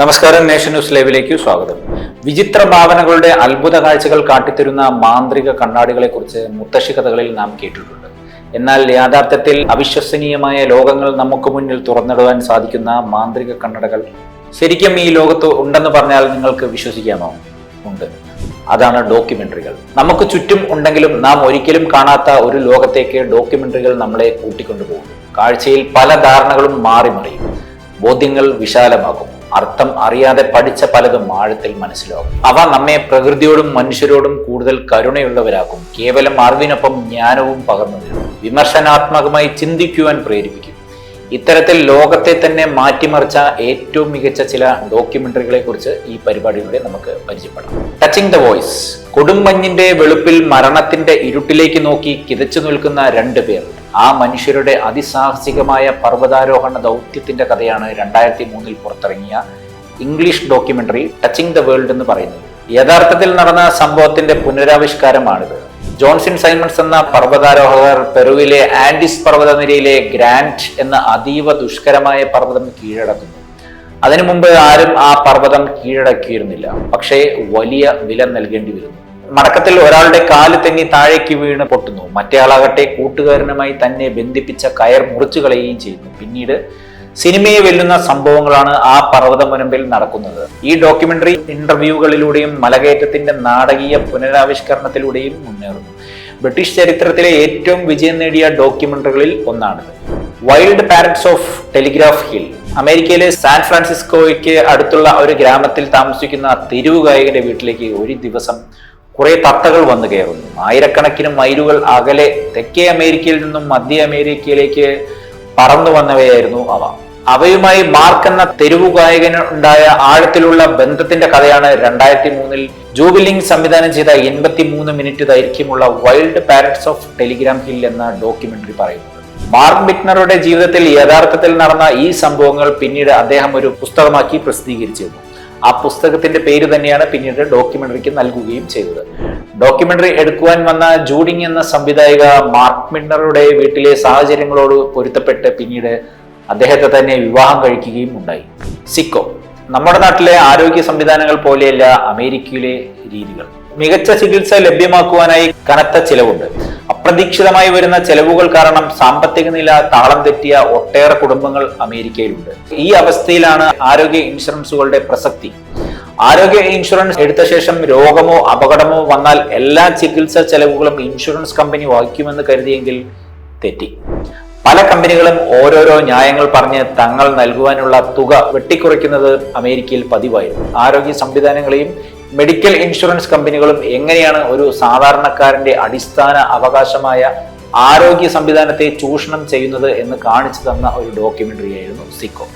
നമസ്കാരം. Nation news ലൈവിലേക്ക് സ്വാഗതം. വിചിത്ര ഭാവനകളുടെ അത്ഭുത കാഴ്ചകൾ കാട്ടിത്തരുന്ന മാന്ത്രിക കണ്ണാടികളെ കുറിച്ച് മുത്തശ്ശി കഥകളിൽ നാം കേട്ടിട്ടുണ്ട്. എന്നാൽ യാഥാർത്ഥ്യത്തിൽ അവിശ്വസനീയമായ ലോകങ്ങൾ നമുക്ക് മുന്നിൽ തുറന്നിടുവാൻ സാധിക്കുന്ന മാന്ത്രിക കണ്ണടകൾ ശരിക്കും ഈ ലോകത്ത് ഉണ്ടെന്ന് പറഞ്ഞാൽ നിങ്ങൾക്ക് വിശ്വസിക്കാമോ? ഉണ്ട്. അതാണ് ഡോക്യുമെന്ററികൾ. നമുക്ക് ചുറ്റും ഉണ്ടെങ്കിലും നാം ഒരിക്കലും കാണാത്ത ഒരു ലോകത്തേക്ക് ഡോക്യുമെന്ററികൾ നമ്മളെ കൂട്ടിക്കൊണ്ടുപോകും കാഴ്ചയിൽ പല ധാരണകളും മാറി മറിയും ബോധ്യങ്ങൾ വിശാലമാകും. അർത്ഥം അറിയാതെ പഠിച്ച പലതും ആഴത്തിൽ മനസ്സിലാകും. അവ നമ്മെ പ്രകൃതിയോടും മനുഷ്യരോടും കൂടുതൽ കരുണയുള്ളവരാക്കും. കേവലം അറിവിനൊപ്പം ജ്ഞാനവും പകർന്നു തരും വിമർശനാത്മകമായി ചിന്തിക്കുവാൻ പ്രേരിപ്പിക്കും. ഇത്തരത്തിൽ ലോകത്തെ തന്നെ മാറ്റിമറിച്ച ഏറ്റവും മികച്ച ചില ഡോക്യുമെന്ററികളെ കുറിച്ച് ഈ പരിപാടിയിലൂടെ നമുക്ക് പരിചയപ്പെടാം. ടച്ചിങ് ദ വോയിസ് കൊടുമ്പഞ്ഞിന്റെ വെളുപ്പിൽ മരണത്തിന്റെ ഇരുട്ടിലേക്ക് നോക്കി കിതച്ചു നിൽക്കുന്ന രണ്ട് പേർ. ആ മനുഷ്യരുടെ അതിസാഹസികമായ പർവതാരോഹണ ദൗത്യത്തിന്റെ കഥയാണ് രണ്ടായിരത്തി മൂന്നിൽ പുറത്തിറങ്ങിയ English documentary touching the world എന്ന് പറയുന്നത്. യഥാർത്ഥത്തിൽ നടന്ന സംഭവത്തിന്റെ പുനരാവിഷ്കാരമാണിത്. ജോൺസൺ സൈമൺസ് എന്ന പർവതാരോഹകർ പെറുവിലെ ആൻഡിസ് പർവതനിരയിലെ ഗ്രാൻഡ് എന്ന അതീവ ദുഷ്കരമായ പർവതം കീഴടക്കുന്നു. അതിനു മുമ്പ് ആരും ആ പർവതം കീഴടക്കിയിരുന്നില്ല. പക്ഷേ വലിയ വില നൽകേണ്ടി വരുന്നു. മടക്കത്തിൽ ഒരാളുടെ കാൽ തെന്നി താഴേക്ക് വീണ് പൊട്ടുന്നു. മറ്റേയാളാകട്ടെ കൂട്ടുകാരനുമായി തന്നെ ബന്ധിപ്പിച്ച കയർ മുറിച്ചു കളയുകയും ചെയ്യുന്നു. പിന്നീട് സിനിമയെ വെല്ലുന്ന സംഭവങ്ങളാണ് ആ പർവത മുനമ്പിൽ നടക്കുന്നത്. ഈ ഡോക്യുമെന്ററി ഇന്റർവ്യൂകളിലൂടെയും മലകയറ്റത്തിന്റെ നാടകീയ പുനരാവിഷ്കരണത്തിലൂടെയും മുന്നേറുന്നു. ബ്രിട്ടീഷ് ചരിത്രത്തിലെ ഏറ്റവും വിജയം നേടിയ ഡോക്യുമെന്ററികളിൽ ഒന്നാണിത്. Wild parrots of Telegraph Hill. അമേരിക്കയിലെ സാൻ ഫ്രാൻസിസ്കോയ്ക്ക് അടുത്തുള്ള ഒരു ഗ്രാമത്തിൽ താമസിക്കുന്ന തെരുവ് ഗായകന്റെ വീട്ടിലേക്ക് ഒരു ദിവസം കുറെ തത്തകൾ വന്നു കയറുന്നു. ആയിരക്കണക്കിന് മൈലുകൾ അകലെ തെക്കേ അമേരിക്കയിൽ നിന്നും മധ്യ അമേരിക്കയിലേക്ക് പറന്നു വന്നവയായിരുന്നു അവ. അവയുമായി മാർക്ക് എന്ന തെരുവു ഗായകന് ഉണ്ടായ ആഴത്തിലുള്ള ബന്ധത്തിന്റെ കഥയാണ് രണ്ടായിരത്തി മൂന്നിൽ ജൂബിലിംഗ് സംവിധാനം ചെയ്ത എൺപത്തി മൂന്ന് മിനിറ്റ് ദൈർഘ്യമുള്ള wild parrots of Telegraph Hill എന്ന ഡോക്യുമെന്ററി പറയുന്നത് മാർക്ക് ബിറ്റ്നറുടെ ജീവിതത്തിൽ യഥാർത്ഥത്തിൽ നടന്ന ഈ സംഭവങ്ങൾ പിന്നീട് അദ്ദേഹം ഒരു പുസ്തകമാക്കി പ്രസിദ്ധീകരിച്ചിരുന്നു. ആ പുസ്തകത്തിന്റെ പേര് തന്നെയാണ് പിന്നീട് ഡോക്യുമെന്ററിക്ക് നൽകുകയും ചെയ്തത്. ഡോക്യുമെന്ററി എടുക്കുവാൻ വന്ന ജൂഡിങ് എന്ന സംവിധായിക മാർക്ക് മിന്നറുടെ വീട്ടിലെ സാഹചര്യങ്ങളോട് പൊരുത്തപ്പെട്ട് പിന്നീട് അദ്ദേഹത്തെ തന്നെ വിവാഹം കഴിക്കുകയും ഉണ്ടായി. സിക്കോ നമ്മുടെ നാട്ടിലെ ആരോഗ്യ സംവിധാനങ്ങൾ പോലെയല്ല അമേരിക്കയിലെ രീതികൾ. മികച്ച ചികിത്സ ലഭ്യമാക്കുവാനായി കനത്ത ചിലവുണ്ട്. അപ്രതീക്ഷിതമായി വരുന്ന ചെലവുകൾ കാരണം സാമ്പത്തിക നില താളം തെറ്റിയ ഒട്ടേറെ കുടുംബങ്ങൾ അമേരിക്കയിലുണ്ട്. ഈ അവസ്ഥയിലാണ് ആരോഗ്യ ഇൻഷുറൻസുകളുടെ പ്രസക്തി. ആരോഗ്യ ഇൻഷുറൻസ് എടുത്ത ശേഷം രോഗമോ അപകടമോ വന്നാൽ എല്ലാ ചികിത്സാ ചെലവുകളും ഇൻഷുറൻസ് കമ്പനി വഹിക്കുമെന്ന് കരുതിയെങ്കിൽ തെറ്റി. പല കമ്പനികളും ഓരോരോ ന്യായങ്ങൾ പറഞ്ഞ് തങ്ങൾ നൽകുവാനുള്ള തുക വെട്ടിക്കുറയ്ക്കുന്നത് അമേരിക്കയിൽ പതിവായിരുന്നു. ആരോഗ്യ സംവിധാനങ്ങളെയും മെഡിക്കൽ ഇൻഷുറൻസ് കമ്പനികളും എങ്ങനെയാണ് ഒരു സാധാരണക്കാരന്റെ അടിസ്ഥാന അവകാശമായ ആരോഗ്യ സംവിധാനത്തെ ചൂഷണം ചെയ്യുന്നത് എന്ന് കാണിച്ചു തന്ന ഒരു ഡോക്യുമെന്ററി ആയിരുന്നു സിക്കോ.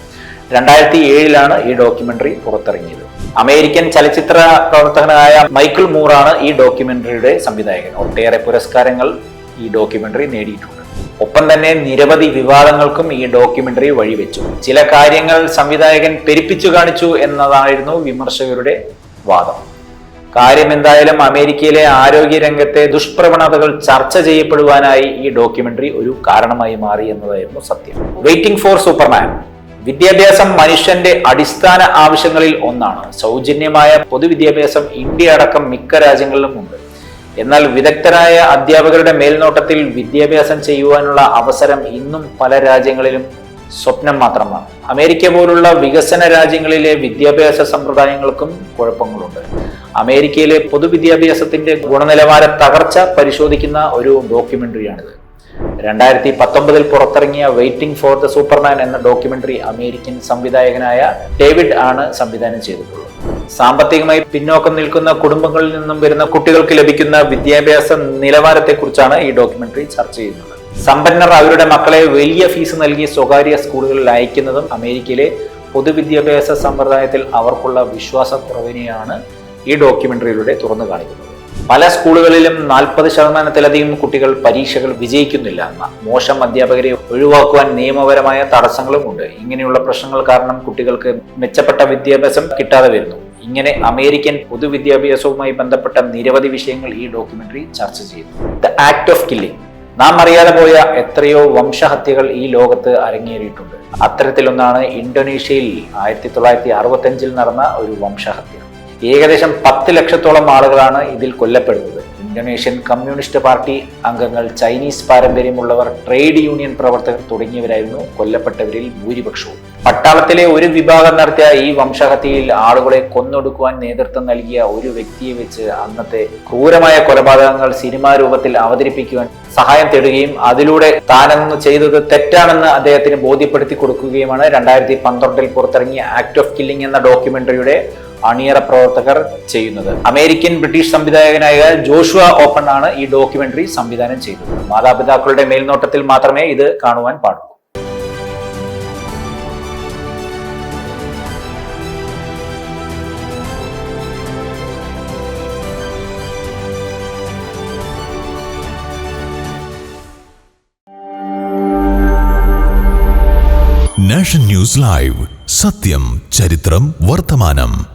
രണ്ടായിരത്തി ഏഴിലാണ് ഈ ഡോക്യുമെന്ററി പുറത്തിറങ്ങിയത്. അമേരിക്കൻ ചലച്ചിത്ര പ്രവർത്തകനായ മൈക്കിൾ മൂറാണ് ഈ ഡോക്യുമെന്ററിയുടെ സംവിധായകൻ. ഒട്ടേറെ പുരസ്കാരങ്ങൾ ഈ ഡോക്യുമെന്ററി നേടിയിട്ടുണ്ട്. ഒപ്പം തന്നെ നിരവധി വിവാദങ്ങൾക്കും ഈ ഡോക്യുമെന്ററി വഴിവെച്ചു. ചില കാര്യങ്ങൾ സംവിധായകൻ പെരുപ്പിച്ചു കാണിച്ചു എന്നതായിരുന്നു വിമർശകരുടെ വാദം. കാര്യം എന്തായാലും അമേരിക്കയിലെ ആരോഗ്യ രംഗത്തെ ദുഷ്പ്രവണതകൾ ചർച്ച ചെയ്യപ്പെടുവാനായി ഈ ഡോക്യുമെന്ററി ഒരു കാരണമായി മാറി എന്നതായിരുന്നു സത്യം. വെയിറ്റിംഗ് ഫോർ സൂപ്പർമാൻ വിദ്യാഭ്യാസം മനുഷ്യന്റെ അടിസ്ഥാന ആവശ്യങ്ങളിൽ ഒന്നാണ്. സൗജന്യമായ പൊതുവിദ്യാഭ്യാസം ഇന്ത്യ അടക്കം മിക്ക രാജ്യങ്ങളിലും ഉണ്ട്. എന്നാൽ വിദഗ്ധരായ അധ്യാപകരുടെ മേൽനോട്ടത്തിൽ വിദ്യാഭ്യാസം ചെയ്യുവാനുള്ള അവസരം ഇന്നും പല രാജ്യങ്ങളിലും സ്വപ്നം മാത്രമാണ്. അമേരിക്ക പോലുള്ള വികസന രാജ്യങ്ങളിലെ വിദ്യാഭ്യാസ സമ്പ്രദായങ്ങൾക്കും കുഴപ്പങ്ങളുണ്ട്. അമേരിക്കയിലെ പൊതുവിദ്യാഭ്യാസത്തിന്റെ ഗുണനിലവാര തകർച്ച പരിശോധിക്കുന്ന ഒരു ഡോക്യുമെന്ററിയാണിത്. രണ്ടായിരത്തി പത്തൊമ്പതിൽ പുറത്തിറങ്ങിയ വെയിറ്റിംഗ് ഫോർ ദ സൂപ്പർമാൻ എന്ന ഡോക്യുമെന്ററി അമേരിക്കൻ സംവിധായകനായ ഡേവിഡ് ആണ് സംവിധാനം ചെയ്തിട്ടുള്ളത് സാമ്പത്തികമായി പിന്നോക്കം നിൽക്കുന്ന കുടുംബങ്ങളിൽ നിന്നും വരുന്ന കുട്ടികൾക്ക് ലഭിക്കുന്ന വിദ്യാഭ്യാസ നിലവാരത്തെക്കുറിച്ചാണ് ഈ ഡോക്യുമെന്ററി ചർച്ച ചെയ്യുന്നത്. സമ്പന്നർ അവരുടെ മക്കളെ വലിയ ഫീസ് നൽകി സ്വകാര്യ സ്കൂളുകളിൽ അയക്കുന്നതും അമേരിക്കയിലെ പൊതുവിദ്യാഭ്യാസ സമ്പ്രദായത്തിൽ അവർക്കുള്ള വിശ്വാസക്കുറവിനെയാണ് ഈ ഡോക്യുമെന്ററിയിലൂടെ തുറന്നു കാണിക്കുന്നത് പല സ്കൂളുകളിലും നാൽപ്പത് ശതമാനത്തിലധികം കുട്ടികൾ പരീക്ഷകൾ വിജയിക്കുന്നില്ല എന്ന മോശം അധ്യാപകരെ ഒഴിവാക്കുവാൻ നിയമപരമായ തടസ്സങ്ങളും ഉണ്ട്. ഇങ്ങനെയുള്ള പ്രശ്നങ്ങൾ കാരണം കുട്ടികൾക്ക് മെച്ചപ്പെട്ട വിദ്യാഭ്യാസം കിട്ടാതെ വരുന്നു. ഇങ്ങനെ അമേരിക്കൻ പൊതുവിദ്യാഭ്യാസവുമായി ബന്ധപ്പെട്ട നിരവധി വിഷയങ്ങൾ ഈ ഡോക്യുമെന്ററി ചർച്ച ചെയ്യുന്നു. The act of killing. നാം അറിയാതെ പോയ എത്രയോ വംശഹത്യകൾ ഈ ലോകത്ത് അരങ്ങേറിയിട്ടുണ്ട്. അത്തരത്തിലൊന്നാണ് ഇന്തോനേഷ്യയിൽ ആയിരത്തി തൊള്ളായിരത്തി നടന്ന ഒരു വംശഹത്യ. ഏകദേശം പത്ത് ലക്ഷത്തോളം ആളുകളാണ് ഇതിൽ കൊല്ലപ്പെടുന്നത്. ഇന്തോനേഷ്യൻ കമ്മ്യൂണിസ്റ്റ് പാർട്ടി അംഗങ്ങൾ ചൈനീസ് പാരമ്പര്യമുള്ളവർ ട്രേഡ് യൂണിയൻ പ്രവർത്തകർ തുടങ്ങിയവരായിരുന്നു കൊല്ലപ്പെട്ടവരിൽ ഭൂരിപക്ഷവും. പട്ടാളത്തിലെ ഒരു വിഭാഗം നടത്തിയ ഈ വംശഹത്യയിൽ ആളുകളെ കൊന്നൊടുക്കുവാൻ നേതൃത്വം നൽകിയ ഒരു വ്യക്തിയെ വെച്ച് അന്നത്തെ ക്രൂരമായ കൊലപാതകങ്ങൾ സിനിമാ രൂപത്തിൽ അവതരിപ്പിക്കുവാൻ സഹായം തേടുകയും അതിലൂടെ താനെന്ന് ചെയ്തത് തെറ്റാണെന്ന് അദ്ദേഹത്തിന് ബോധ്യപ്പെടുത്തി കൊടുക്കുകയുമാണ്. രണ്ടായിരത്തി പന്ത്രണ്ടിൽ പുറത്തിറങ്ങിയ ആക്ട് ഓഫ് കില്ലിംഗ് എന്ന ഡോക്യുമെന്ററിയുടെ അണിയറ പ്രവർത്തകർ ചെയ്യുന്നത്. അമേരിക്കൻ ബ്രിട്ടീഷ് സംവിധായകനായ ജോഷുവ ഓപ്പൺ ആണ് ഈ ഡോക്യുമെന്ററി സംവിധാനം ചെയ്തത്. മാതാപിതാക്കളുടെ മേൽനോട്ടത്തിൽ മാത്രമേ ഇത് കാണുവാൻ പാടുള്ളൂ. Nation news live. സത്യം ചരിത്രം വർത്തമാനം.